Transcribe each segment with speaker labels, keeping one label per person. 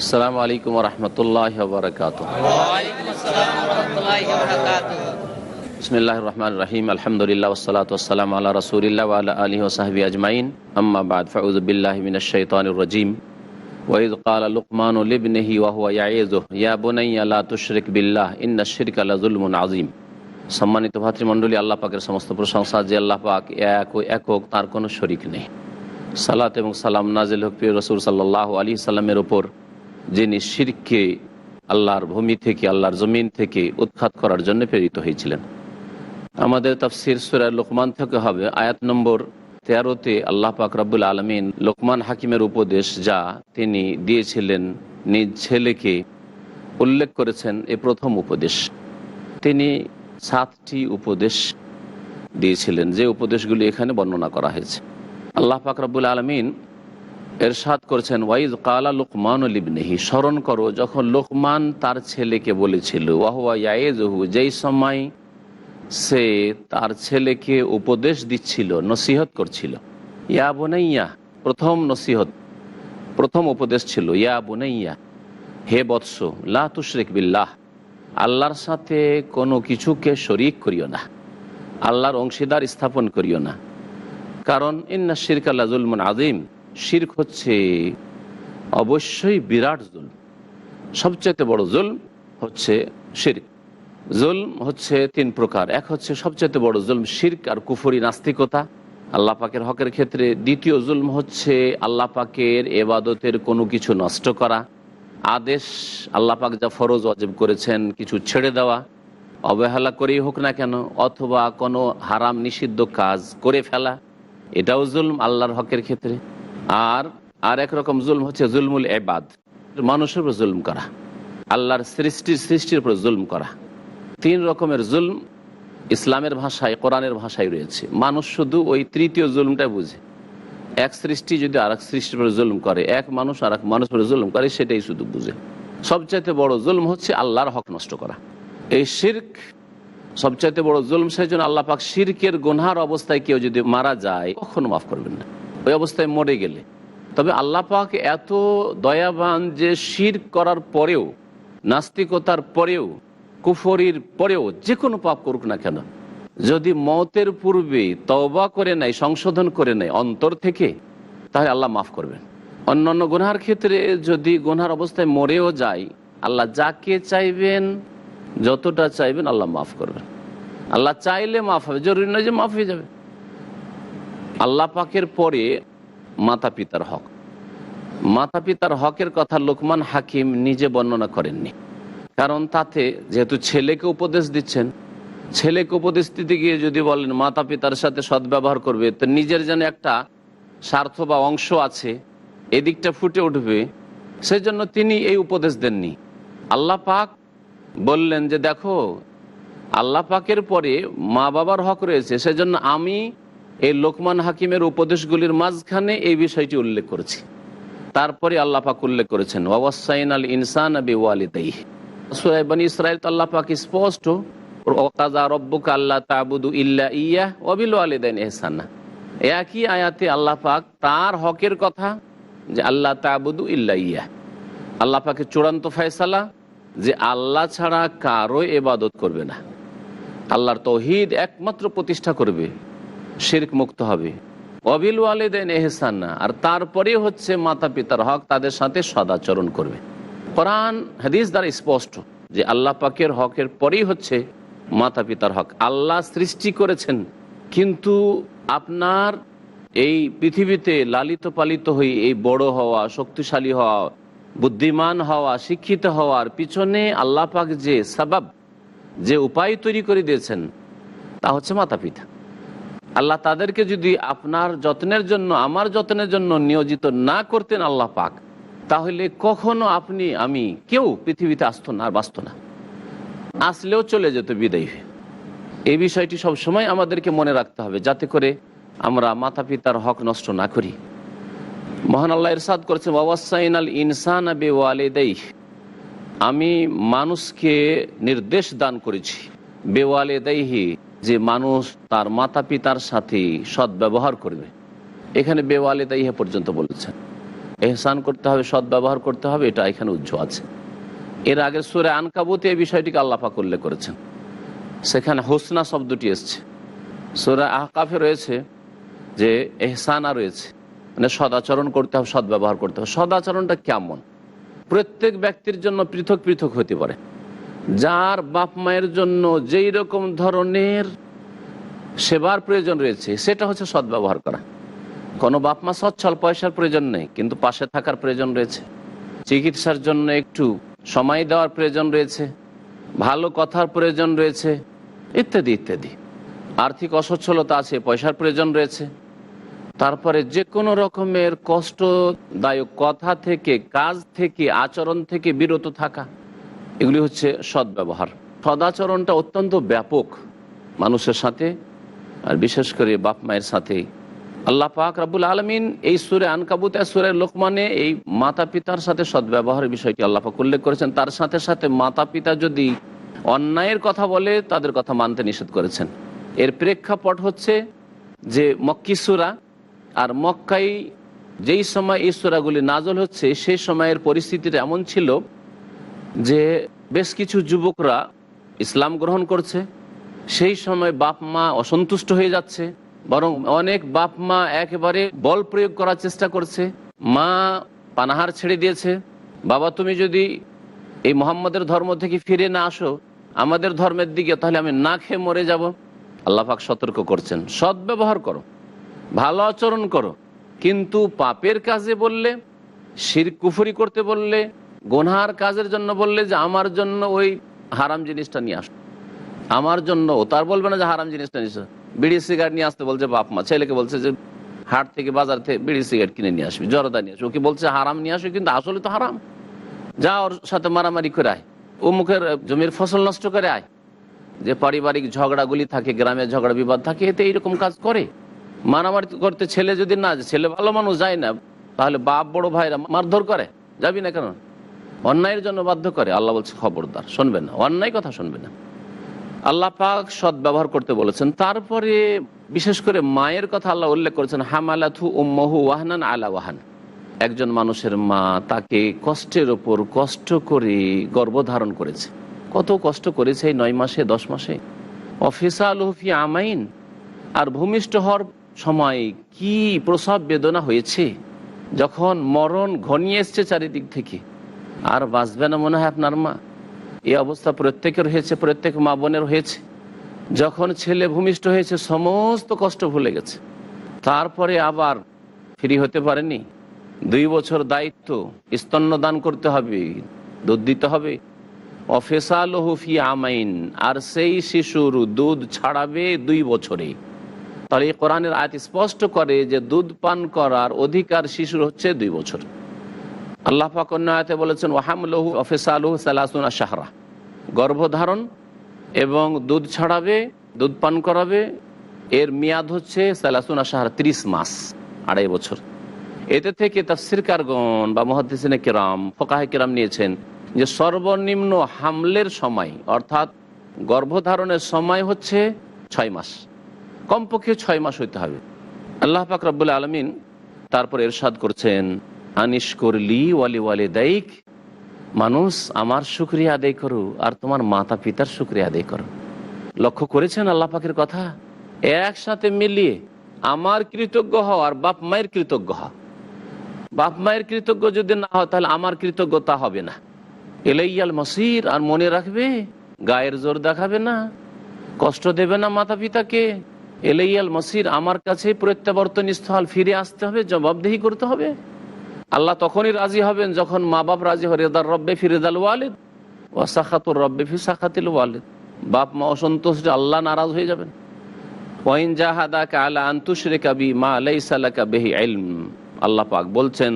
Speaker 1: আসসালামু আলাইকুম রহমতুল্লাহ বরকাত বিসমিল্লাহ রহমান রহিম আলহামদুলিল্লাহ ওসালাত ওসালাম আল্লাহ রসুলিল্লাহ আল্লাহ আলী ওসাহাবি আজমাইন আম্মা বাদ ফাউজবিল্লাহ মিন শৈতানুর রাজিম ওয়াইদ قال لقمان لابنه وهو يعظه يا بني لا تشرك بالله ان الشرك لظلم عظيم সম্মানিত ভাতৃমণ্ডলী আল্লাহ পাকের সমস্ত প্রশংসা যে আল্লাহ পাক এক ও একক তার কোনো শরিক নেই সালাত এবং সালাম নাজিল হক প্রিয় রসুল সাল্লাহ আলী সাল্লামের ওপর যিনি শিরকে আল্লাহর ভূমি থেকে, আল্লাহর জমিন থেকে উৎখাত করার জন্য প্রেরিত হয়েছিলেন। আমাদের তাফসির সুরার লোকমান থেকে হবে আয়াত নম্বর তেরোতে আল্লাহ পাক রব্বুল আলমিন লোকমান হাকিমের উপদেশ যা তিনি দিয়েছিলেন নিজ ছেলেকে উল্লেখ করেছেন, এ প্রথম উপদেশ। তিনি সাতটি উপদেশ দিয়েছিলেন, যে উপদেশগুলি এখানে বর্ণনা করা হয়েছে। আল্লাহ পাক রব্বুল আলমিন এরশাদ করছেন ওয়াইজ কালা লোকমান লিবনেহি স্মরণ করো, যখন লোকমান তার ছেলেকে বলেছিল ইয়াজহু যেই সময় সে তার ছেলেকে উপদেশ দিচ্ছিল, নসিহত করছিল। ইয়া বোনাইয়া প্রথম নসিহত, প্রথম উপদেশ ছিল, ইয়া বোনাইয়া, হে বৎস, লা তুশরিক বিল্লাহ আল্লাহর সাথে কোনো কিছুকে শরিক করিও না, আল্লাহর অংশীদার স্থাপন করিও না। কারণ, ইন্না শিরক আল্লাহ জুলমন আজিম শির্ক হচ্ছে অবশ্যই বিরাট জুল সবচেয়ে বড় জুল হচ্ছে শির্ক। জুলম হচ্ছে তিন প্রকার। এক হচ্ছে সবচেয়ে বড় জুলম শির্ক আর কুফরি নাস্তিকতা। আল্লাহ পাকের হকের ক্ষেত্রে দ্বিতীয় জুলম হচ্ছে আল্লাহ পাকের এবাদতের কোনো কিছু নষ্ট করা। আদেশ আল্লাহ পাক যা ফরজ অজেব করেছেন কিছু ছেড়ে দেওয়া। অবহেলা করেই হোক না কেন, অথবা কোনো হারাম নিষিদ্ধ কাজ করে ফেলা। এটাও জুলম আল্লাহর হকের ক্ষেত্রে। আর আর একরকম জুলম হচ্ছে জুলমুল এবাদ মানুষের উপর জুলম করা, আল্লাহর সৃষ্টির সৃষ্টির উপর জুলম করা। তিন রকমের জুলম ইসলামের ভাষায়, কোরআনের ভাষায় রয়েছে। মানুষ শুধু ওই তৃতীয় জুলমটা বুঝে। এক সৃষ্টি যদি আর এক সৃষ্টির উপরে জুলম করে, এক মানুষ আর এক মানুষ উপরে জুলম করে, সেটাই শুধু বুঝে। সবচাইতে বড় জুলম হচ্ছে আল্লাহর হক নষ্ট করা। এই শির্ক, সবচাইতে বড় জুলম সেই জন্য আল্লাহ পাক শির্কের গোনহার অবস্থায় কেউ যদি মারা যায়, কখনো মাফ করবেন না। ওই অবস্থায় মরে গেলে। তবে আল্লাহ পাক এত দয়াবান যে শির করার পরেও, নাস্তিকতার পরেও, কুফরির পরেও, যে কোনো পাপ করুক না কেন, যদি মতের পূর্বে তওবা করে নেয়, সংশোধন করে নেয় অন্তর থেকে, তাহলে আল্লাহ মাফ করবেন। অন্যান্য গুনহার ক্ষেত্রে যদি গুনহার অবস্থায় মরেও যায়, আল্লাহ যাকে চাইবেন, যতটা চাইবেন আল্লাহ মাফ করবেন। আল্লাহ চাইলে মাফ হবে, জরুরি নয় যে মাফ হয়ে যাবে। আল্লাহ পাকের পরে মাতা পিতার হক। মাতা পিতার হকের কথা লোকমান হাকিম নিজে বর্ণনা করেননি। কারণ তাতে যেহেতু ছেলেকে উপদেশ দিচ্ছেন, ছেলেকে উপদেশ দিতে গিয়ে যদি বলেন মাতা পিতার সাথে সদ্ব্যবহার করবে, তো নিজের যেন একটা স্বার্থ বা অংশ আছে, এদিকটা ফুটে উঠবে সেই জন্য তিনি এই উপদেশ দেননি। আল্লাহ পাক বললেন যে, দেখো, আল্লাহ পাকের পরে মা বাবার হক রয়েছে, সেজন্য আমি এই লোকমান হাকিমের উপদেশগুলির মাঝখানে এই বিষয়টি উল্লেখ করেছি। তারপরে আল্লাহ পাক উল্লেখ করেছেন ওয়াসাইন আল ইনসান আবি ওয়ালিদাই সুরাইবানি ইসরায়েল তো আল্লাহ পাক স্পষ্ট ইয়া ওয়ালিদাইন এহসানা একই আয়াতে হকের কথা যে ইয়া চূড়ান্ত যে, আল্লাহ ছাড়া এবাদত করবে না। আল্লাহর তৌহিদ একমাত্র প্রতিষ্ঠা করবে শির্ক মুক্ত হবে। অবিল ওয়ালেদেন এহসান না আর তারপরে হচ্ছে মাতা পিতার হক তাদের সাথে সদাচরণ করবে। কোরআন, হাদিস দ্বারা স্পষ্ট যে আল্লাহ পাকের হকের পরেই হচ্ছে মাতা পিতার হক। আল্লাহ সৃষ্টি করেছেন, কিন্তু আপনার এই পৃথিবীতে লালিত পালিত হয়ে এই বড় হওয়া, শক্তিশালী হওয়া, বুদ্ধিমান হওয়া, শিক্ষিত হওয়ার পিছনে আল্লাহ পাক যে সাবাব, যে উপায় তৈরি করে দিয়েছেন, তা হচ্ছে মাতা পিতা আল্লাহ তাদেরকে যদি আপনার যত্নের জন্য, আমার যত্নের জন্য নিয়োজিত না করতেন আল্লাহ পাক, তাহলে কখনো আপনি, আমি কেউ পৃথিবীতে আসতো না আর বাঁচত না। আসলেও চলে যেত বিদায়ী। এই বিষয়টি সব সময় আমাদেরকে মনে রাখতে হবে, যাতে করে আমরা মাতা পিতার হক নষ্ট না করি। মহান আল্লাহ ইরশাদ করেছে ওয়াসাইন আল ইনসান আমি মানুষকে নির্দেশ দান করেছি। বেওয়ালে বেওয়ালেদাইহি যে মানুষ তার মাতা পিতার সাথে সদ্ব্যবহার করবে। এখানে বেওয়ালেদাইহে পর্যন্ত বলেছেন। এহসান করতে হবে, সদ্ব্যবহার করতে হবে, এটা এখানে উজ্জ্ব আছে। এর আগের সুরে আনকাবুতে এই বিষয়টিকে আল্লাপাক উল্লেখ করেছেন। সেখানে হোসনা শব্দটি এসছে। সুরা আহকাফে রয়েছে যে এহসানা রয়েছে। মানে সদাচরণ করতে হবে, সদ্ব্যবহার করতে হবে। সদাচরণটা কেমন? প্রত্যেক ব্যক্তির জন্য পৃথক পৃথক হতে পারে। যার বাপ মায়ের জন্য যেই রকম ধরনের সেবার প্রয়োজন রয়েছে, সেটা হচ্ছে সদ্ব্যবহার করা। কোনো বাপ মা সচ্ছল, পয়সার প্রয়োজন নেই, কিন্তু পাশে থাকার প্রয়োজন রয়েছে। চিকিৎসার জন্য একটু সময় দেওয়ার প্রয়োজন রয়েছে, ভালো কথার প্রয়োজন রয়েছে, ইত্যাদি ইত্যাদি। আর্থিক অসচ্ছলতা আছে, পয়সার প্রয়োজন রয়েছে। তারপরে যে কোনো রকমের কষ্টদায়ক কথা থেকে, কাজ থেকে, আচরণ থেকে বিরত থাকা। এগুলি হচ্ছে সদ্ব্যবহার সদাচরণটা অত্যন্ত ব্যাপক মানুষের সাথে আর বিশেষ করে বাপ মায়ের সাথে। আল্লাহ পাক রাবুল আলমিন এই সুরে আনকাবুতে সুরে লোকমানে এই মাতা পিতার সাথে সদ্ব্যবহারের বিষয়টি আল্লাহ পাক উল্লেখ করেছেন। তার সাথে সাথে মাতা পিতা যদি অন্যায়ের কথা বলে, তাদের কথা মানতে নিষেধ করেছেন। এর প্রেক্ষাপট হচ্ছে যে মক্কি সুরা আর মক্কাই যেই সময় এই সুরাগুলি নাজল হচ্ছে সেই সময়ের পরিস্থিতিটা এমন ছিল যে বেশ কিছু যুবকরা ইসলাম গ্রহণ করছে, সেই সময় বাপ মা অসন্তুষ্ট হয়ে যাচ্ছে, বরং অনেক বাপ মা একেবারে বল প্রয়োগ করার চেষ্টা করছে। মা পানাহার ছেড়ে দিয়েছে, বাবা, তুমি যদি এই মোহাম্মদের ধর্ম থেকে ফিরে না আসো, আমাদের ধর্মের দিকে তাহলে আমি না খেয়ে মরে যাব। আল্লাহ পাক সতর্ক করছেন সদ্ব্যবহার করো, ভালো আচরণ করো, কিন্তু পাপের কাজে বললে, শির কুফুরি করতে বললে গোনহার কাজের জন্য বললে যে আমার জন্য ওই হারাম জিনিসটা নিয়ে আস আমার জন্য তার বলবে না যে হারাম জিনিসটা নিয়ে। বিড়ি সিগারেট নিয়ে আসতে বলছে বাপ মা, ছেলেকে বলছে যে হাট থেকে বাজার থেকে বিড়ি সিগারেট কিনে নিয়ে আসবি, জরদা নিয়ে আসবি। ওকে বলছে হারাম নিয়ে আসো, কিন্তু আসলে তো হারাম। যা ওর সাথে মারামারি করে আয়, ও মুখের জমির ফসল নষ্ট করে আয়। যে পারিবারিক ঝগড়াগুলি থাকে গ্রামের ঝগড়া বিবাদ থাকে, এতে এইরকম কাজ করে। মারামারি করতে ছেলে যদি না ছেলে ভালো মানুষ যায় না, তাহলে বাপ বড় ভাইরা মারধর করে। যাবি না কেন? অন্যায়ের জন্য বাধ্য করে, আল্লাহ বলছে খবরদার শুনবে না। অন্যায় কথা শুনবে না। আল্লাহ পাক সৎ ব্যবহার করতে বলেছেন। তারপরে বিশেষ করে মায়ের কথা আল্লাহ উল্লেখ করেছেন হামালাথু উম্মহু ওয়াহনান আলা ওয়াহান। একজন মানুষের মা তাকে কষ্টের ওপর কষ্ট করে গর্ভধারণ করেছে। কত কষ্ট করেছে এই নয় মাসে, দশ মাসে? অফিসা আলহফি আমাইন। আর ভূমিষ্ঠ হওয়ার সময় কি প্রসব বেদনা হয়েছে? যখন মরণ ঘনিয়ে এসছে চারিদিক থেকে। আর বাঁচবে না মনে হয় আপনার মা? এই অবস্থা প্রত্যেকের হয়েছে, প্রত্যেক মা বোনের হয়েছে। যখন ছেলে ভূমিষ্ঠ হয়েছে, সমস্ত কষ্ট ভুলে গেছে। তারপরে আবার ফ্রি হতে পারেনি। দুই বছর দায়িত্ব স্তন্য দান করতে হবে, দুধ দিতে হবে। অফেসাল হুফি আমাইন, আর সেই শিশুর দুধ ছাড়াবে দুই বছরে। তাহলে এই কোরআনের আয়াত স্পষ্ট করে যে দুধ পান করার অধিকার শিশুর হচ্ছে দুই বছর। আল্লাহ পাক বলেছেন, ওয়াহামলহু অফেসালহু সালাসুনা শাহরা। গর্ভধারণ এবং দুধ ছাড়াবে, দুধ পান করাবে, এর মেয়াদ হচ্ছে সালাসুনা শাহরা ত্রিশ মাস, আড়াই বছর। এতে থেকে তাফসির কারগণ বা মহাদিসিনে কেরাম, ফকাহে কেরাম নিয়েছেন যে সর্বনিম্ন হামলের সময়, অর্থাৎ গর্ভধারণের সময় হচ্ছে ছয় মাস। কমপক্ষে ছয় মাস হইতে হবে। আল্লাহ পাক রব্বুল আলমিন তারপর এরশাদ করছেন আনিস করলি ওয়ালি ওয়ালি দায়িক মানুষ, আমার শুক্রিয়া আদায় করো আর তোমার মাতা পিতার শুক্রিয়া আদায় করো। লক্ষ্য করেছেন আল্লাহ কথা? একসাথে মিলিয়ে আমার কৃতজ্ঞ হও আর বাপ মায়ের কৃতজ্ঞ হও। বাপ মায়ের কৃতজ্ঞ যদি না হয় তাহলে আমার কৃতজ্ঞতা হবে না। এলাইয়াল মসির, আর মনে রাখবে, গায়ের জোর দেখাবে না, কষ্ট দেবে না মাতা পিতাকে এলাইয়াল মসির, আমার কাছে প্রত্যাবর্তন স্থল ফিরে আসতে হবে, জবাবদেহি করতে হবে। আল্লাহ তখনই রাজি হবেন যখন মা বাপ রাজি হবে রেদার রব্বে ফিরেদাল ওয়ালিদ ও সাখাতুর রব্বে ফি সাখাতিল ওয়ালিদ। বাপ মা অসন্তুষ্ট, আল্লাহ নারাজ হয়ে যাবেন। ওয়াইন জাহাদাকা আলা আন্তুশরে কাবি মা লাইসালাকা বেহি ইলম। আল্লাহ পাক বলছেন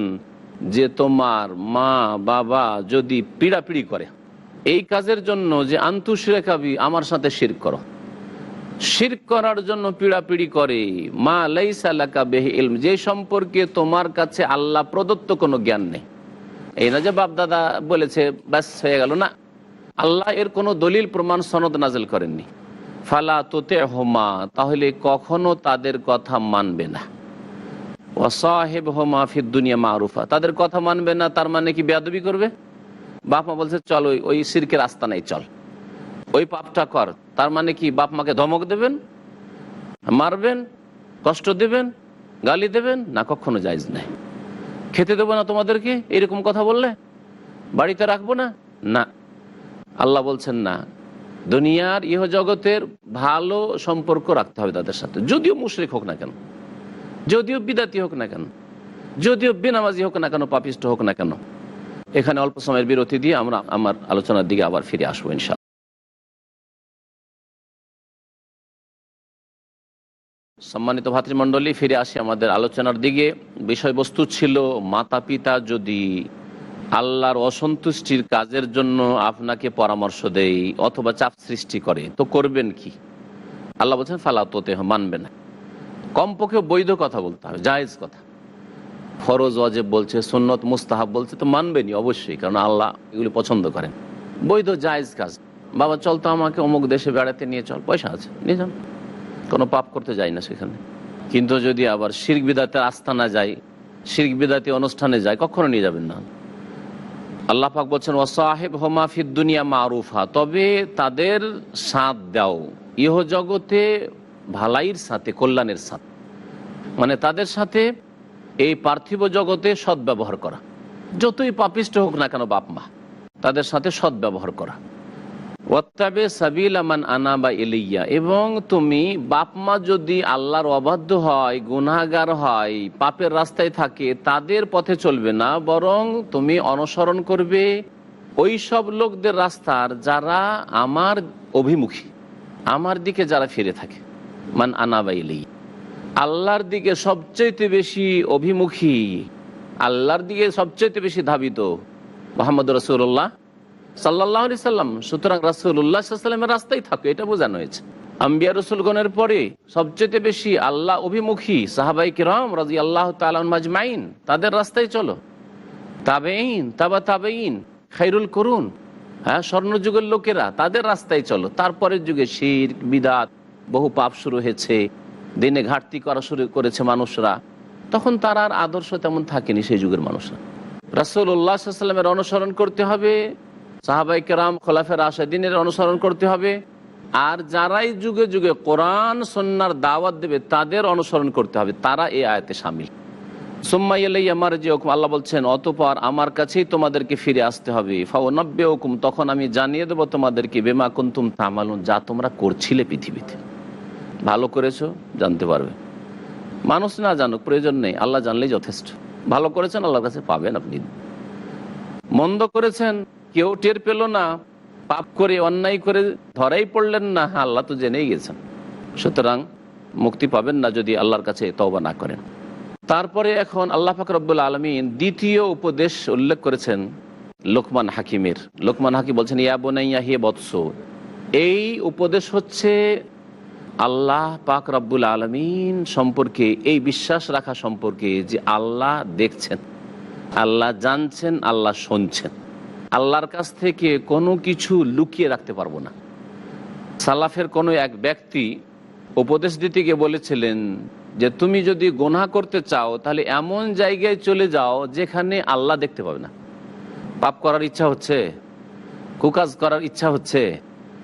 Speaker 1: যে তোমার মা, বাবা যদি পিড়াপিড়ি করে, এই কাজের জন্য যে আন্তুশরে কাবি আমার সাথে শির করো। শির করার জন্য পিড়াপিড়ি করে। মা লাইসালাকা বেহি ইলম, যে সম্পর্কে তোমার কাছে আল্লাহ প্রদত্ত কোনো জ্ঞান নেই। এই না যে বাপদাদা বলেছে, ব্যাস হয়ে গেল। না, আল্লাহ এর কোনো দলিল, প্রমাণ, সনদ নাজেল করেননি। ফালা তোতে হোমা তাহলে কখনো তাদের কথা মানবে না। ওয়াসাহেব হো মাহফিদ দুনিয়া মারুফা, তাদের কথা মানবে না, তার মানে কি বেয়াদবি করবে? বাপ মা বলছে, চল ওই ওই সিরকের রাস্তা নেই চল। ওই পাপটা কর। তার মানে কি বাপ মাকে ধমক দেবেন? মারবেন? কষ্ট দেবেন? গালি দেবেন? না, কখনো যাইজ নাই। খেতে দেবো না তোমাদেরকে? এরকম কথা বললে? বাড়িতে রাখব না? না। আল্লাহ বলছেন না। দুনিয়ার ইহ জগতের ভালো সম্পর্ক রাখতে হবে তাদের সাথে। যদিও মুশরিক হোক না কেন, যদিও বিদাতি হোক না কেন, যদিও বেনামাজি হোক না কেন, পাপিষ্ট হোক না কেন, এখানে অল্প সময়ের বিরতি দিয়ে আমরা আমার আলোচনার দিকে আবার ফিরে আসব ইনশাল সম্মানিত ভাতৃমণ্ডলী, ফিরে আসি আমাদের আলোচনার দিকে। বিষয়বস্তু ছিল মাতা পিতা যদি আল্লাহর অসন্তুষ্টির কাজের জন্য আপনাকে পরামর্শ দেয় অথবা চাপ সৃষ্টি করে, তো করবেন কি? আল্লাহ বলছেন ফালাতোতে মানবে না। কমপক্ষে বৈধ কথা বলতে হবে, জায়েজ কথা। ফরজ অজেব বলছে, সুন্নত, মুস্তাহাব বলছে, তো মানবেনি অবশ্যই, কারণ আল্লাহ এগুলি পছন্দ করেন। বৈধ, জায়েজ কাজ। বাবা, চল তো আমাকে অমুক দেশে বেড়াতে নিয়ে চল, পয়সা আছে, নিয়ে যান কোনো পাপ করতে যাই না সেখানে। কিন্তু যদি আবার শির্ক বিদাতে আস্থানা যায় শির্ক বিদাতে অনুষ্ঠানে যায় কখনো নিয়ে যাবেন না। আল্লাহ পাক বলছেন, ওয়াসাহেব হোমাফিদ দুনিয়া মারুফা। তবে তাদের সাথ দাও। ইহ জগতে ভালাইয়ের সাথে, কল্যাণের সাথে। মানে তাদের সাথে এই পার্থিব জগতে সদ্ব্যবহার করা। যতই পাপিষ্ট হোক না কেন বাপ মা তাদের সাথে সদ্ব্যবহার করা। ওয়াত্তাবে সাবিল আমান আনা বা এলিয়া এবং তুমি বাপ মা যদি আল্লাহর অবাধ্য হয় গুনাগার হয়, পাপের রাস্তায় থাকে, তাদের পথে চলবে না, বরং তুমি অনুসরণ করবে ওই সব লোকদের রাস্তার যারা আমার অভিমুখী, আমার দিকে যারা ফিরে থাকে। মান আনা বা এলিয়া আল্লাহর দিকে সবচেয়ে বেশি অভিমুখী, আল্লাহর দিকে সবচেয়ে বেশি ধাবিত মোহাম্মদ রসুল্লাহ সাল্লাহ আলি সাল্লাম, সুতরাং রাসুল্লাহ সাল্লামের রাস্তায় থাকো, এটা বোঝানো হয়েছে। আম্বিয়া রসুলগণের পরে সবচেয়ে বেশি আল্লাহ অভিমুখী সাহাবাই কিরম রাজি আল্লাহ তালমাজমাইন তাদের রাস্তায় চলো। তাবেইন তাবা তাবেইন খাইরুল করুন হ্যাঁ স্বর্ণযুগের লোকেরা তাদের রাস্তায় চলো। তারপরের যুগে শির, বিদাত, বহু পাপ শুরু হয়েছে, দিনে ঘাটতি করা শুরু করেছে মানুষরা। তখন তার আর আদর্শ তেমন থাকেনি সেই যুগের মানুষরা। রাসুল উল্লাহামের অনুসরণ করতে হবে সাহাবাই কেরাম খোলাফের আসাদিনের অনুসরণ করতে হবে। আর যারাই যুগে যুগে কোরআন সন্ন্যার দাওয়াত দেবে, তাদের অনুসরণ করতে হবে। তারা এই আয়তে সামিল। সোম্মাই এলাই আমার যে হুকুম আল্লাহ বলছেন, অতপর আমার কাছেই তোমাদেরকে ফিরে আসতে হবে। ফাওনব্বে হুকুম তখন আমি জানিয়ে দেবো তোমাদেরকে, বেমা কুন্তুম তামালুন, যা তোমরা করছিলে পৃথিবীতে। ভালো করেছ, জানতে পারবে। মানুষ না জানুক, প্রয়োজন নেই। আল্লাহ জানলেই যথেষ্ট। ভালো করেছেন, আল্লাহর কাছে পাবেন আপনি। মন্দ করেছেন কেউ টের পেল না, পাপ করে, অন্যায় করে ধরাই পড়লেন না, আল্লাহ তো জেনেই গেছেন। সুতরাং মুক্তি পাবেন না যদি আল্লাহর কাছে তওবা না করেন। তারপরে এখন আল্লাহ ফাকরবুল আলমিন দ্বিতীয় উপদেশ উল্লেখ করেছেন লোকমান হাকিমের। লোকমান হাকিম বলছেন, ইয়া বোনাইয়া, হে বৎস, এই উপদেশ হচ্ছে আল্লাহ পাক রব্বুল আলমিন সম্পর্কে, এই বিশ্বাস রাখা সম্পর্কে যে আল্লাহ দেখছেন, আল্লাহ জানছেন, আল্লাহ শুনছেন। আল্লাহর কাছ থেকে কোনো কিছু লুকিয়ে রাখতে পারব না। সালাফের কোনো এক ব্যক্তি উপদেশ দিতে গিয়ে বলেছিলেন যে, তুমি যদি গোনা করতে চাও, তাহলে এমন জায়গায় চলে যাও যেখানে আল্লাহ দেখতে পাবে না। পাপ করার ইচ্ছা হচ্ছে, কুকাজ করার ইচ্ছা হচ্ছে,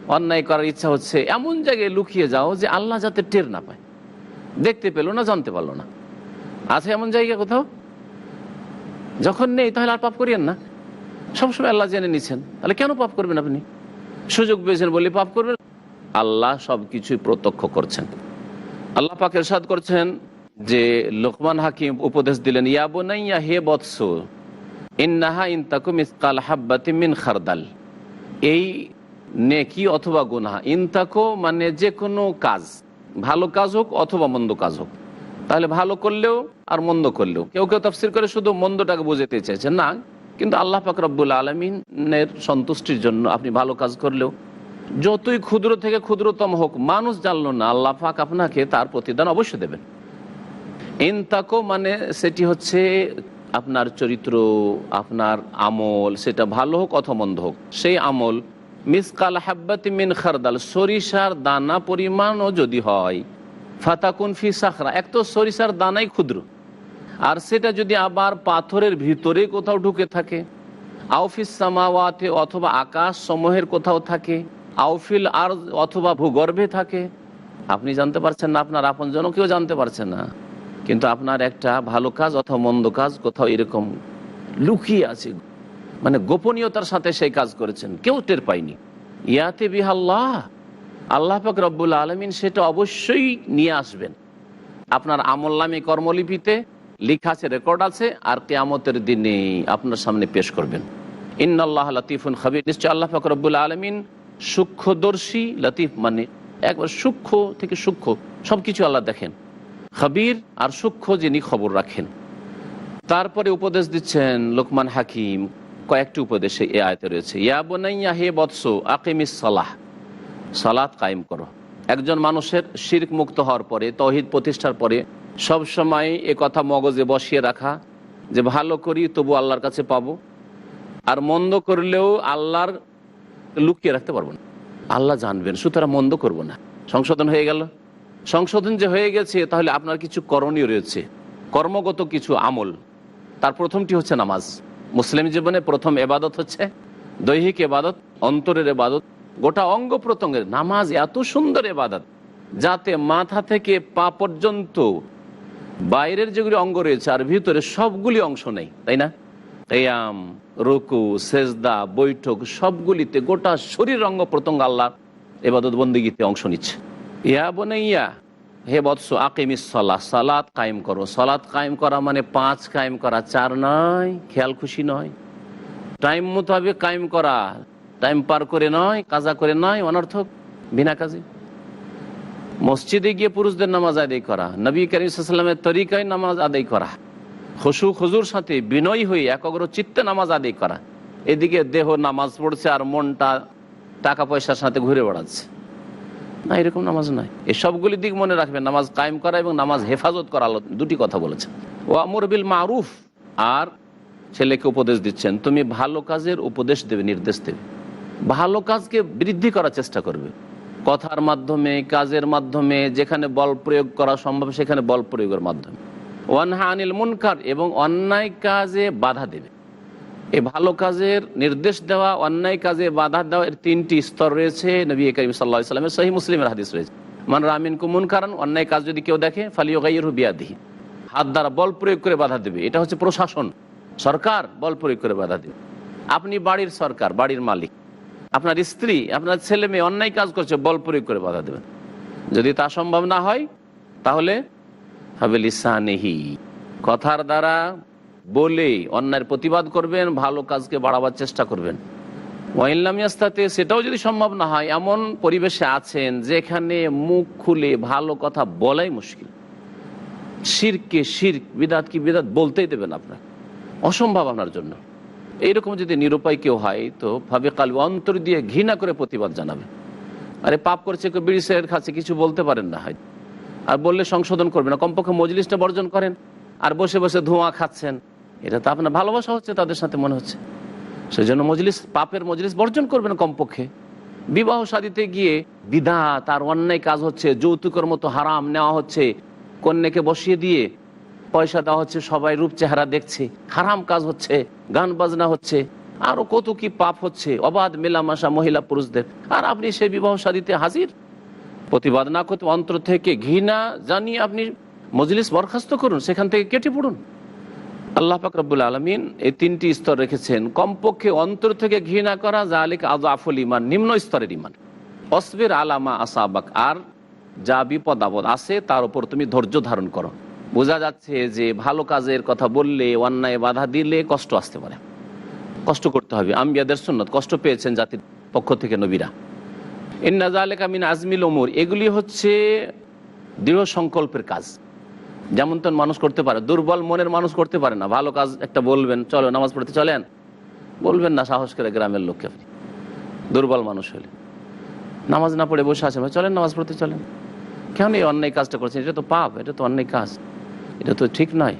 Speaker 1: অন্যায় করার ইচ্ছা হচ্ছে, এমন জায়গায় লুকিয়ে যাও যে আল্লাহ যাতে টের না পায়। দেখতে পেল না, জানতে পারল না। আছে এমন জায়গা কোথাও? যখন নেই, তাহলে আর পাপ করিয়েন না। সবসময় আল্লাহ জেনে নিচ্ছেন তাহলে কেন পাপ করবেন আপনি? সুযোগ পেয়েছেন বলে পাপ করবেন। আল্লাহ সব কিছুই প্রত্যক্ষ করছেন। আল্লাহ পাক এরশাদ করছেন যে লোকমান হাকিম উপদেশ দিলেন ইয়াবনাইয়া হে বৎস, ইন্নাহা ইনতাকুম ইসকাল হাব্বাতি মিন খারদাল। এই নেকি অথবা গুনাহা, ইনতাকো মানে যে কোনো কাজ, ভালো কাজ হোক অথবা মন্দ কাজ হোক। তাহলে ভালো করলেও আর মন্দ করলেও। কেউ কেউ তফসির করে শুধু মন্দটাকে বোঝাতে চাইছেন না কিন্তু আল্লাহ পাক রব্বুল আলমিনের সন্তুষ্টির জন্য আপনি ভালো কাজ করলেও যতই ক্ষুদ্র থেকে ক্ষুদ্রতম হোক, মানুষ জানলো না, আল্লাহ পাক আপনাকে তার প্রতিদান অবশ্যই দেবেন। ইনতাকো মানে সেটি হচ্ছে আপনার চরিত্র, আপনার আমল, সেটা ভালো হোক অথবা মন্দ হোক। সেই আমল, মিসকাল হাব্বাতি মিন খারদাল, সরিষার দানা পরিমাণও যদি হয়, ফাতাকুন ফি সাখরা, এক তো সরিষার দানাই ক্ষুদ্র। আর সেটা যদি আবার পাথরের ভিতরে কোথাও ঢুকে থাকে আউফিস সামাওয়াতে অথবা আকাশ সমূহের কোথাও থাকে আউফিল আর অথবা ভূগর্ভে থাকে, আপনি জানতে পারছেন না, আপনার আপনজনও কেউ জানতে পারছে না। কিন্তু আপনার একটা ভালো কাজ অথবা মন্দ কাজ কোথাও এরকম লুকিয়ে আছে। মানে গোপনীয়তার সাথে সেই কাজ করেছেন, কেউ টের পায়নি। ইয়াতে বিহাল্লাহ আল্লাহ পাক রব্বুল আলমিন সেটা অবশ্যই নিয়ে আসবেন। আপনার আমল্লামী কর্মলিপিতে লিখা আছে রেকর্ড আছে, আর কেয়ামতের দিনে আপনার সামনে পেশ করবেন। ইন্নআল্লাহ লতিফুন খাবির। নিশ্চয় আল্লাহ পাক রব্বুল আলমিন সূক্ষ্মদর্শী, লতিফ মানে একবার সূক্ষ্ম থেকে সূক্ষ্ম সব কিছু আল্লাহ দেখেন। খাবির আর সূক্ষ্ম যিনি খবর রাখেন। তারপরে উপদেশ দিচ্ছেন লোকমান হাকিম, কয়েকটি উপদেশে এ আয়তে রয়েছে। ইয়া বোনাইয়া হে বৎস, আকিমিস সালাহ, সালাত কায়েম করো। একজন মানুষের শির্ক মুক্ত হওয়ার পরে, তহিদ প্রতিষ্ঠার পরে সব সময় এ কথা মগজে বসিয়ে রাখা, যে ভালো করি তবু আল্লাহর কাছে পাবো, আর মন্দ করলেও আল্লাহর লুকিয়ে রাখতে পারব না। আল্লাহ জানবেন, সুতরাং মন্দ করব না। সংশোধন হয়ে গেল। সংশোধন যে হয়ে গেছে, তাহলে আপনার কিছু করণীয় রয়েছে। কর্মগত কিছু আমল। তার প্রথমটি হচ্ছে নামাজ। মুসলিম জীবনে প্রথম এবাদত হচ্ছে দৈহিক এবাদত, অন্তরের এবাদত। গোটা অঙ্গ প্রত্যঙ্গের নামাজ এত সুন্দর এবাদত, যাতে মাথা থেকে পা পর্যন্ত বাইরের যেগুলি অঙ্গ রয়েছে, আর ভিতরে সবগুলি অংশ নেই, তাই না? কেয়াম রুকু, সেজদা, বৈঠক, সবগুলিতে গোটা শরীর অঙ্গ প্রত্যঙ্গ আল্লাহ এবাদত বন্দিগিতে অংশ নিচ্ছে। ইয়া বনাইয়া, হে বৎস, আকিমিস সলা সালাত কায়েম করো। সালাত কায়েম করা মানে পাঁচ, কায়েম করা চার নয়, খেয়াল খুশি নয়। টাইম মোতাবেক কায়েম করা, টাইম পার করে নয়, কাজা করে নয়, অনর্থক, বিনা কাজে। মসজিদে গিয়ে পুরুষদের নামাজ আদায় করা, নবী করিমসাল্লামের তরিকায় নামাজ আদায় করা খসু খজুর সাথে বিনয়ী হয়ে একগ্র চিত্তে নামাজ আদায় করা, এদিকে দেহ নামাজ পড়ছে আর মনটা টাকা পয়সার সাথে ঘুরে বেড়াচ্ছে। না, এরকম নামাজ নয়। এই সবগুলি দিক মনে রাখবেন, নামাজ কায়েম করা এবং নামাজ হেফাজত করা দুটি কথা বলেছেন। ও আমর বিল মারুফ, আর ছেলেকে উপদেশ দিচ্ছেন, তুমি ভালো কাজের উপদেশ দেবে, নির্দেশ দেবে। ভালো কাজকে বৃদ্ধি করার চেষ্টা করবে। কথার মাধ্যমে, কাজের মাধ্যমে, যেখানে বল প্রয়োগ করা সম্ভব, সেখানে বল প্রয়োগের মাধ্যমে। ওয়ানহা আনিল মুনকার এবং অন্যায় কাজে বাধা দেবে। এই ভালো কাজের নির্দেশ দেওয়া, অন্যায় কাজে বাধা দেওয়া এর তিনটি স্তর রয়েছে। নবী করিম সাল্লাহ ইসলামের সহি মুসলিমের হাদিস রয়েছে। মান রামিন কুমুন কারণ অন্যায় কাজ যদি কেউ দেখে ফালিও গাইয়ের বিয়াদিহি। হাত দ্বারা বল প্রয়োগ করে বাধা দেবে। এটা হচ্ছে প্রশাসন। সরকার বল প্রয়োগ করে বাধা দেবে। আপনি বাড়ির সরকার, বাড়ির মালিক। আপনার স্ত্রী, আপনার ছেলে মেয়ে অন্যায় কাজ করছে, বল প্রয়োগ করে বাধা দেবেন। যদি তা সম্ভব না হয়, তাহলে হবে কথার দ্বারা বলে অন্যায়ের প্রতিবাদ করবেন, ভালো কাজকে বাড়াবার চেষ্টা করবেন। ওয়াইল্লামিয়াস্তাতে সেটাও যদি সম্ভব না হয়, এমন পরিবেশে আছেন যেখানে মুখ খুলে ভালো কথা বলাই মুশকিল। শিরকে শির বিদাত কি বিদাত বলতেই দেবেন আপনার অসম্ভব আপনার জন্য। এইরকম যদি নিরুপায় কেউ হয়, তো ভাবে কাল অন্তর দিয়ে ঘৃণা করে প্রতিবাদ জানাবে। আরে পাপ করছে কেউ, বিড়ি খাচ্ছে, কিছু বলতে পারেন না হয় আর বললে সংশোধন করবে না, কমপক্ষে মজলিসটা বর্জন করেন, আর বসে বসে ধোঁয়া খাচ্ছেন। এটা তো আপনার ভালোবাসা হচ্ছে, তাদের সাথে মনে হচ্ছে। সেই জন্য মজলিস, পাপের মজলিস বর্জন করবেন কমপক্ষে। বিবাহ সাদিতে গিয়ে বিধা তার অন্যায় কাজ হচ্ছে, যৌতুকের মতো হারাম নেওয়া হচ্ছে, কন্যাকে বসিয়ে দিয়ে পয়সা দেওয়া হচ্ছে, সবাই রূপ চেহারা দেখছে। হারাম কাজ হচ্ছে, গান বাজনা হচ্ছে, আরও কত কি পাপ হচ্ছে, অবাধ মেলামেশা মহিলা পুরুষদের। আর আপনি সেই বিবাহ সাদিতে হাজির? প্রতিবাদ না করতে অন্তর থেকে ঘৃণা জানিয়ে আপনি মজলিস বরখাস্ত করুন, সেখান থেকে কেটে পড়ুন। আল্লাহ রব্বুল আলমিন এই তিনটি স্তর রেখেছেন। কমপক্ষে অন্তর থেকে ঘৃণা করা জালিক আজ আফুল ইমান নিম্ন স্তরের ইমান অসবের আলামা আসাবাক, আর যা বিপদ আপদ আছে, তার উপর তুমি ধৈর্য ধারণ করো। বোঝা যাচ্ছে যে ভালো কাজের কথা বললে, অন্যায় বাধা দিলে কষ্ট আসতে পারে। কষ্ট করতে হবে। আম্বিয়াদের সুন্নত, কষ্ট পেয়েছেন জাতির পক্ষ থেকে নবীরা। ইন্নাজালেকামিন আজমিল ওমর এগুলি হচ্ছে দৃঢ় সংকল্পের কাজ। যেমন তেমন মানুষ করতে পারে, দুর্বল মনের মানুষ করতে পারে না। ভালো কাজ একটা বলবেন চলো নামাজ পড়তে চলেন। বলবেন না, সাহস করে গ্রামের লোককে। আপনি দুর্বল মানুষ হলে। নামাজ না পড়ে বসে আছেন চলেন নামাজ পড়তে চলেন। কেন এই অন্যায় কাজটা করছেন? এটা তো পাপ, এটা তো অন্যায় কাজ। এটা তো ঠিক নয়।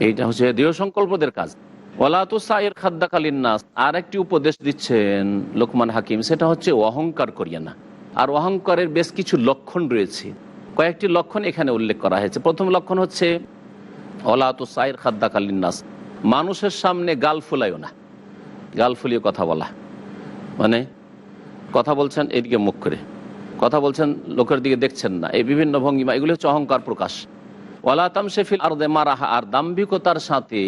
Speaker 1: এইটা হচ্ছে দৃঢ় সংকল্পদের কাজ। ওলা তো সাইয়ের খাদ্যাকালীন নাস আর একটি উপদেশ দিচ্ছেন লোকমান হাকিম, সেটা হচ্ছে অহংকার করিয়া না। আর অহংকারের বেশ কিছু লক্ষণ রয়েছে। কয়েকটি লক্ষণ এখানে উল্লেখ করা হয়েছে। প্রথম লক্ষণ হচ্ছে ওলা তো সাইর খাদ্দা কালিনাস মানুষের সামনে গাল ফুলাইও না। গাল ফুলিয়ে কথা বলা। মানে কথা বলছেন এদিকে মুখ করে। কথা বলছেন, লোকের দিকে দেখছেন না। এই বিভিন্ন ভঙ্গিমা, এগুলো হচ্ছে অহংকার প্রকাশ। ওলা তামশেফিল আর মারাহা, আর দাম্ভিকতার সাথে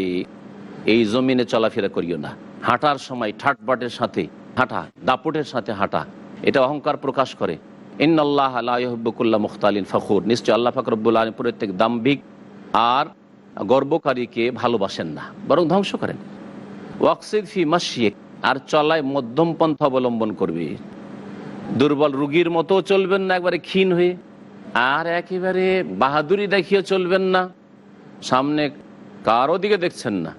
Speaker 1: এই জমিনে চলাফেরা করিও না। হাঁটার সময় ঠাটবাটের সাথে হাঁটা, দাপটের সাথে হাঁটা, এটা অহংকার প্রকাশ করে। ইন্নআল্লাহ আল্লাহবুল্লাহ মুখতালিন ফখুর। নিশ্চয় আল্লাহ ফাকরবুল্লাহ প্রত্যেক দাম্ভিক আর গর্বকারীকে ভালোবাসেন না, বরং ধ্বংস করেন। ওয়াকসিদ ফি মাসিয়েক, আর চলায় মধ্যম পন্থা অবলম্বন করবে। দুর্বল রুগীর মতো চলবেন না, একবারে ক্ষীণ হয়ে। আর একেবারে বাহাদুরি দেখিয়ে চলবেন না। সামনে কারও দিকে দেখছেন না।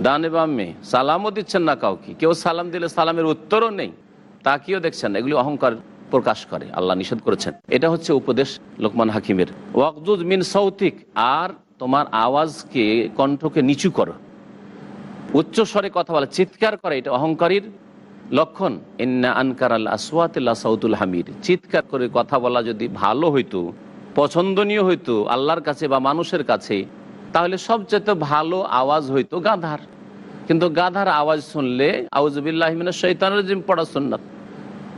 Speaker 1: ডানে বামে সালামও দিচ্ছেন না কাউকে। কেউ সালাম দিলে সালামের উত্তরও নেই। তাকিয়েও দেখছেন এগুলি অহংকার প্রকাশ করে। আল্লাহ নিষেধ করেছেন। এটা হচ্ছে উপদেশ লোকমান হাকিমের। ওয়াকজুদ মিন সৌতিক আর তোমার আওয়াজকে কণ্ঠকে নিচু করো। উচ্চ স্বরে কথা বলা, চিৎকার করে। এটা অহংকারীর লক্ষণ, ইন্না আনকার আল আসওয়াতিল্লা সৌতুল হামির চিৎকার করে কথা বলা যদি ভালো হইতো, পছন্দনীয় হইতো, আল্লাহর কাছে বা মানুষের কাছে, তাহলে সবচেয়ে ভালো আওয়াজ হইতো গাধার। কিন্তু গাধার আওয়াজ শুনলে আউজবিল্লাহমিনা শৈতানের জিম পড়া সুন্নাত।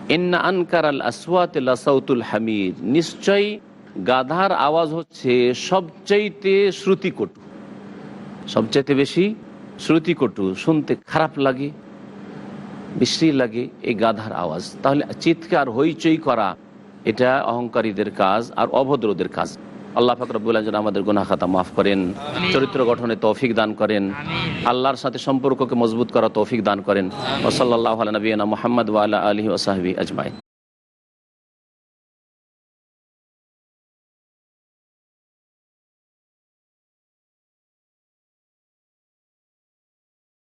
Speaker 1: ইন্না আনকার আল আসওয়াতিল্লা সৌতুল হামির নিশ্চয়ই গাধার আওয়াজ হচ্ছে সবচাইতে শ্রুতিকটু। সবচাইতে বেশি শ্রুতিকটু, শুনতে খারাপ লাগে। বিশ্রী লাগে এই গাধার আওয়াজ। তাহলে চিৎকার হইচই করা এটা অহংকারীদের কাজ আর অভদ্রদের কাজ। আল্লাহ ফাকরবুল্লাহ যেন আমাদের গুনাখাতা মাফ করেন চরিত্র গঠনে তৌফিক দান করেন আল্লাহর সাথে সম্পর্ককে মজবুত করা তৌফিক দান করেন। ওসল্লাহ নবীনা মোহাম্মদ ওয়ালা আলহি ওসাহাবি আজমাই